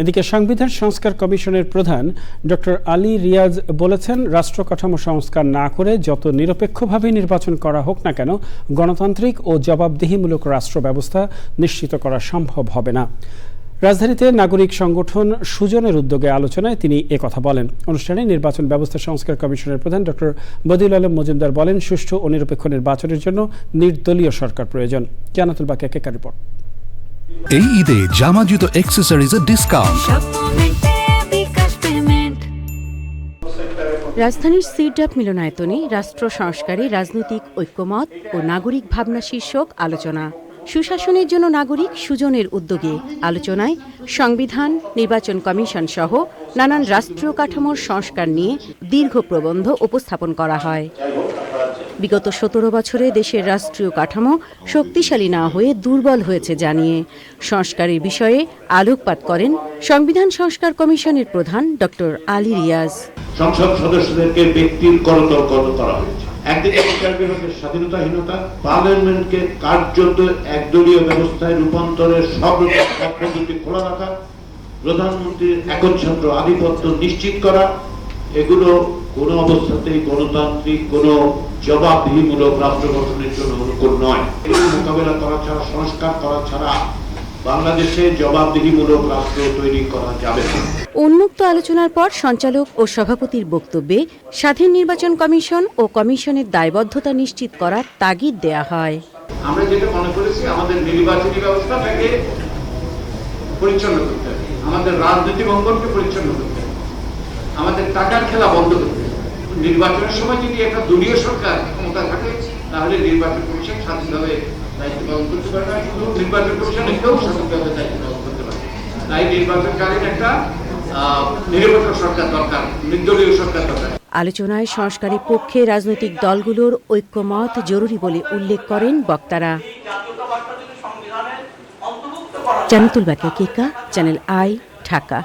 এদিকে সংবিধান সংস্কার কমিশনের প্রধান ডক্টর আলী রিয়াজ বলেছেন, রাষ্ট্র কাঠামো সংস্কার না করে যত নিরপেক্ষভাবে নির্বাচন করা হোক না কেন, গণতান্ত্রিক ও জবাবদিহিমূলক রাষ্ট্র ব্যবস্থা নিশ্চিত করা সম্ভব হবে না। রাজধানীতে নাগরিক সংগঠন সুজনের উদ্যোগে আলোচনায় তিনি একথা বলেন। অনুষ্ঠানে নির্বাচন ব্যবস্থা সংস্কার কমিশনের প্রধান ডক্টর বদিউল আলম মজুমদার বলেন, সুষ্ঠু ও নিরপেক্ষ নির্বাচনের জন্য নির্দলীয় সরকার প্রয়োজন। জানাতুল বাকি একা রিপোর্ট। এই ঈদে জামা জুতো অ্যাক্সেসরিজের ডিসকাউন্ট রাজধানীর সিরডাপ মিলনায়তনে রাষ্ট্র সংস্কারে রাজনৈতিক ঐক্যমত ও নাগরিক ভাবনা শীর্ষক আলোচনা। সুশাসনের জন্য নাগরিক সুজনের উদ্যোগে আলোচনায় সংবিধান, নির্বাচন কমিশন সহ নানান রাষ্ট্রীয় কাঠামোর সংস্কার নিয়ে দীর্ঘ প্রবন্ধ উপস্থাপন করা হয়। বিগত সতেরো বছরে দেশের রাষ্ট্রীয় কাঠামো শক্তিশালী না হয়ে দুর্বল হয়েছে জানিয়ে সংস্কারের বিষয়ে আলোকপাত করেন সংবিধান সংস্কার কমিশনের প্রধান ডক্টর আলী রিয়াজ। সংসদ সদস্যদেরকে ব্যক্তির করতল করা হয়েছে। একদিকে বিচার বিভাগের স্বাধীনতাহীনতা, পার্লামেন্টকে কার্যত একদলীয় ব্যবস্থায় রূপান্তরের সব পদ্ধতি খোলা রাখা, প্রধানমন্ত্রীর একচ্ছত্র আধিপত্য নিশ্চিত করা এগুলো কোনো অবস্থাতেই গণতান্ত্রিক কোনো জবাবদিহিমূলক রাষ্ট্র গঠনের জন্য অনুকূল নয়। এগুলো মোকাবেলা করা ছাড়া সংস্কার করা ছাড়া বাংলাদেশে জবাবদিহিমূলক রাষ্ট্র তৈরি করা যাবে না। উন্মুক্ত আলোচনার পর সঞ্চালক ও সভাপতির বক্তব্যে স্বাধীন নির্বাচন কমিশন ও কমিশনের দায়বদ্ধতা নিশ্চিত করার তাগিদ দেয়া হয়। আমরা যেটা মনে করেছি আমাদের নির্বাচনী ব্যবস্থাটাকে পরিচ্ছন্ন করতে হবে। আমাদের রাজনৈতিক অঙ্গনকে পরিচ্ছন্ন করতে টাকার খেলা বন্ধ করতে হবে নির্বাচনের সময় যদি একটা দলীয় সরকার ক্ষমতা থাকে তাহলে নির্বাচন কমিশন স্বাধীনভাবে দায়িত্ব পালন করতে পারে না শুধু নির্বাচন কমিশনে কেউ স্বাধীনভাবে দায়িত্ব পালন করতে পারে তাই নির্বাচনকালীন একটা নিরপেক্ষ সরকার দরকার নির্দলীয় সরকার দরকার। আলোচনায় সংস্কারের পক্ষে রাজনৈতিক দলগুলোর ঐক্যমত জরুরি বলে উল্লেখ করেন বক্তারা। জানাতুল বাকে কেকা চ্যানেল আই ঢাকা।